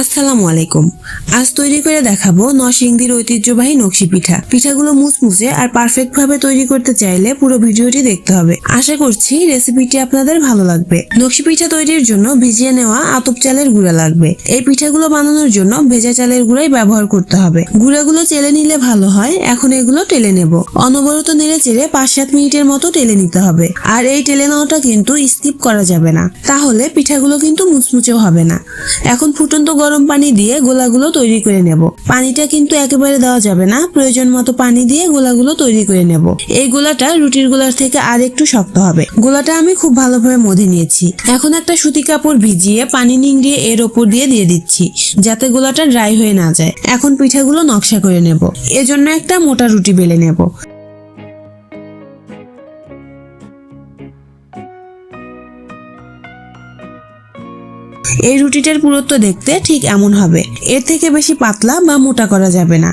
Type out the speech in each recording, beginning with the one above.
আসসালামু আলাইকুম। আজ তৈরি করে দেখাবো নরসিংদীর ঐতিহ্যবাহী নকশি পিঠা। পিঠাগুলো মুচমুচে আর পারফেক্ট ভাবে তৈরি করতে চাইলে পুরো ভিডিওটি দেখতে হবে। আশা করছি রেসিপিটি আপনাদের ভালো লাগবে। নকশি পিঠা তৈরির জন্য ভিজিয়ে নেওয়া আতপ চালের গুঁড়া লাগবে। এই পিঠাগুলো বানানোর জন্য ভেজা চালের গুঁড়াই ব্যবহার করতে হবে। গুঁড়াগুলো চেলে নিলে ভালো হয়, এখন এগুলো টেলে নেব। অনবরত নেড়ে চেড়ে পাঁচ সাত মিনিটের মতো টেলে নিতে হবে। আর এই টেলে নেওয়াটা কিন্তু স্কিপ করা যাবে না। তাহলে পিঠাগুলো কিন্তু মুচমুচেও হবে না। এখন ফুটন্ত গরম পানি দিয়ে গোলাগুলো তৈরি করে নেব। পানিটা কিন্তু একেবারে দেওয়া যাবে না। প্রয়োজন মতো পানি দিয়ে গোলাগুলো তৈরি করে নেব। এই গোলাটা রুটির গোলার থেকে আর একটু শক্ত হবে। গোলাটা আমি খুব ভালোভাবে মধে নিয়েছি। এখন একটা সুতি কাপড় ভিজিয়ে পানি নিংড়িয়ে এর ওপর দিয়ে দিয়ে দিচ্ছি, যাতে গোলাটা ড্রাই হয়ে না যায়। এখন পিঠাগুলো নকশা করে নেব। এজন্য একটা মোটা রুটি বেলে নেব। এই রুটিটার পুরুত্ব দেখতে ঠিক এমন হবে। এর থেকে বেশি পাতলা বা মোটা করা যাবে না।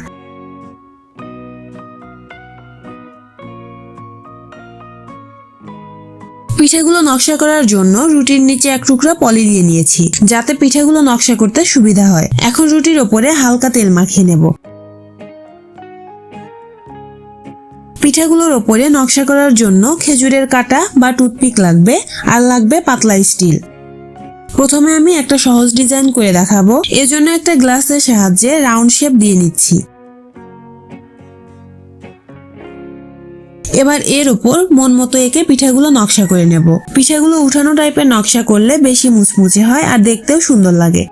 পিঠাগুলো নকশা করার জন্য রুটির নিচে এক টুকরা পলি দিয়ে নিয়েছি, যাতে পিঠাগুলো নকশা করতে সুবিধা হয়। এখন রুটির ওপরে হালকা তেল মাখিয়ে নেব। পিঠাগুলোর ওপরে নকশা করার জন্য খেজুরের কাটা বা টুথপিক লাগবে, আর লাগবে পাতলা স্টিল। প্রথমে আমি একটা সহজ ডিজাইন করে দেখাবো। এজন্য একটা গ্লাসের সাহায্যে রাউন্ড শেপ দিয়ে নিচ্ছি। এবার এর উপর মন মতো একে পিঠাগুলো নকশা করে নেব। পিঠাগুলো উঠানো টাইপের নকশা করলে বেশি মুচমুচে হয় আর দেখতেও সুন্দর লাগে।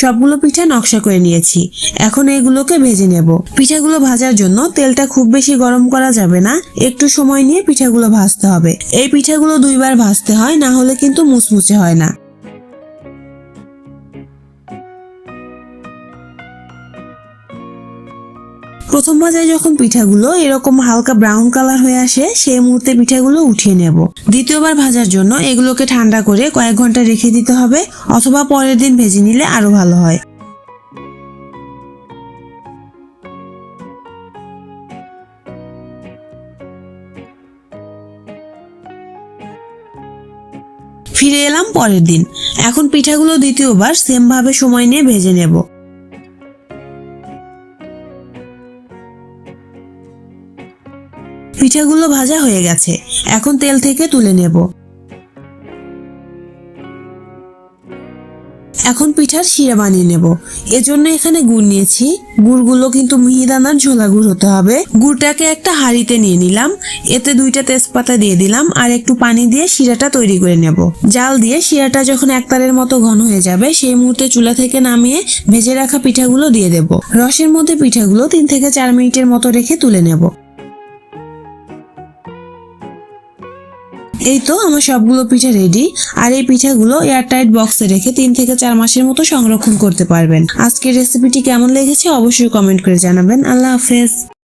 সবগুলো পিঠা নকশা করে নিয়েছি। এখন এগুলোকে ভেজে নেব। পিঠাগুলো ভাজার জন্য তেলটা খুব বেশি গরম করা যাবে না। একটু সময় নিয়ে পিঠাগুলো ভাজতে হবে। এই পিঠাগুলো দুইবার ভাজতে হয়, না হলে কিন্তু মুচমুচে হয় না। প্রথম ভাজায় যখন পিঠাগুলো এরকম হালকা ব্রাউন কালার হয়ে আসে, সেই মুহূর্তে পিঠাগুলো উঠিয়ে নেব। দ্বিতীয়বার ভাজার জন্য এগুলোকে ঠান্ডা করে কয়েক ঘণ্টা রেখে দিতে হবে, অথবা পরের দিন ভেজে নিলে আরও ভালো হয়। ফিরে এলাম পরের দিন। এখন পিঠাগুলো দ্বিতীয়বার সেম ভাবে সময় নিয়ে ভেজে নেব। পিঠাগুলো ভাজা হয়ে গেছে। এখন তেল থেকে তুলে নেব। এখন পিঠার শিরা বানিয়ে নেব। এজন্য এখানে গুড় নিয়েছি। গুড়গুলো কিন্তু মিহিদানার ঝোলা গুড় হতে হবে। গুড়টাকে একটা হাঁড়িতে নিয়ে নিলাম। এতে দুইটা তেজপাতা দিয়ে দিলাম আর একটু পানি দিয়ে শিরাটা তৈরি করে নেব। জাল দিয়ে শিরাটা যখন একতারের মতো ঘন হয়ে যাবে, সেই মুহূর্তে চুলা থেকে নামিয়ে ভেজে রাখা পিঠাগুলো দিয়ে দেব। রসের মধ্যে পিঠাগুলো তিন থেকে চার মিনিটের মতো রেখে তুলে নেব। এই তো, আমার সবগুলো পিঠা রেডি আর এই পিঠাগুলো এয়ারটাইট বক্সে রেখে তিন থেকে চার মাসের মতো সংরক্ষণ করতে পারবেন। আজকের রেসিপিটি কেমন লেগেছে অবশ্যই কমেন্ট করে জানাবেন। আল্লাহ হাফেজ।